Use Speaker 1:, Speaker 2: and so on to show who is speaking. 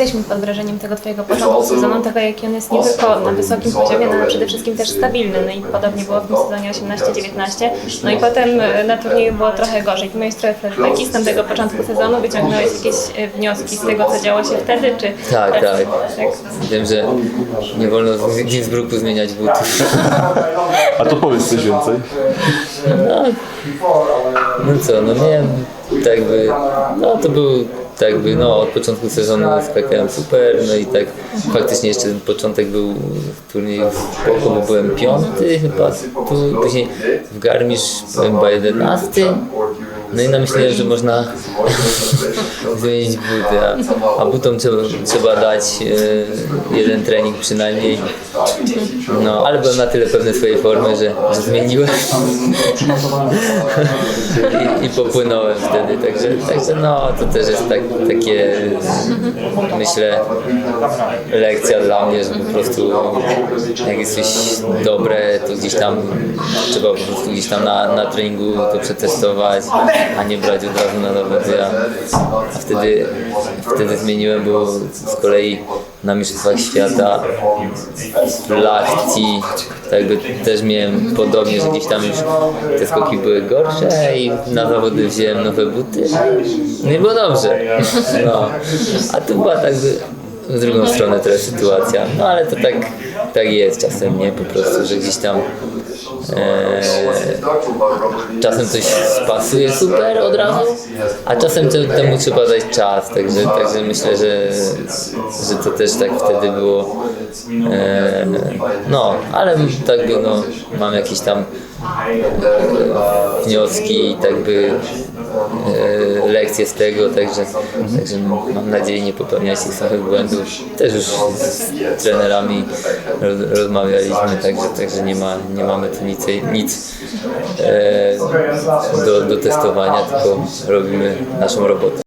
Speaker 1: jesteśmy pod wrażeniem tego Twojego początku sezonu, tego jaki on jest nie tylko na wysokim poziomie, no, ale przede wszystkim też stabilny. No i podobnie było w tym sezonie 18-19. No i potem e, na turnieju było trochę gorzej. Ty miałeś trochę flashbacki z tamtego początku sezonu, wyciągnąłeś jakieś e, wnioski z tego, co działo się wtedy, czy...
Speaker 2: Tak, tak.
Speaker 1: tak.
Speaker 2: Wiem, że nie wolno w Innsbrucku zmieniać butów.
Speaker 3: A to powiedz coś więcej.
Speaker 2: No co, no miałem tak jakby, no to był tak jakby, no od początku sezonu skakałem super, no i tak faktycznie jeszcze ten początek był w turnieju w Poko, bo byłem piąty chyba tu, później w Garmisch byłem chyba jedenasty, no i namyśliłem, że można zmienić buty, a, a butom trzeba, trzeba dać e, jeden trening przynajmniej. No, ale byłem na tyle pewny swojej formy, że, że zmieniłem. I, i popłynąłem wtedy, także, także no to też jest tak, takie myślę lekcja dla mnie, że po prostu jak jest coś dobre, to gdzieś tam trzeba po prostu gdzieś tam na, na treningu to przetestować, a nie brać od razu na nowe ja, a wtedy, wtedy zmieniłem, bo z kolei na Mistrzostwach Świata Lachti tak jakby też miałem podobnie, że gdzieś tam już te skoki były gorsze i na zawody wziąłem nowe buty. No i było dobrze. No. A tu była tak w drugą stronę teraz sytuacja. No ale to tak, tak jest czasem, nie? Po prostu, że gdzieś tam e, czasem coś pasuje super od razu, a czasem te- temu trzeba dać czas, także, także myślę, że, że to też tak wtedy było. E, no, ale tak by, no, mam jakieś tam wnioski i tak by lekcje z tego, także, także mam nadzieję nie popełniać tych samych błędów. Też już z trenerami roz, rozmawialiśmy, także, także nie, ma, nie mamy tu nic, nic e, do, do testowania, tylko robimy naszą robotę.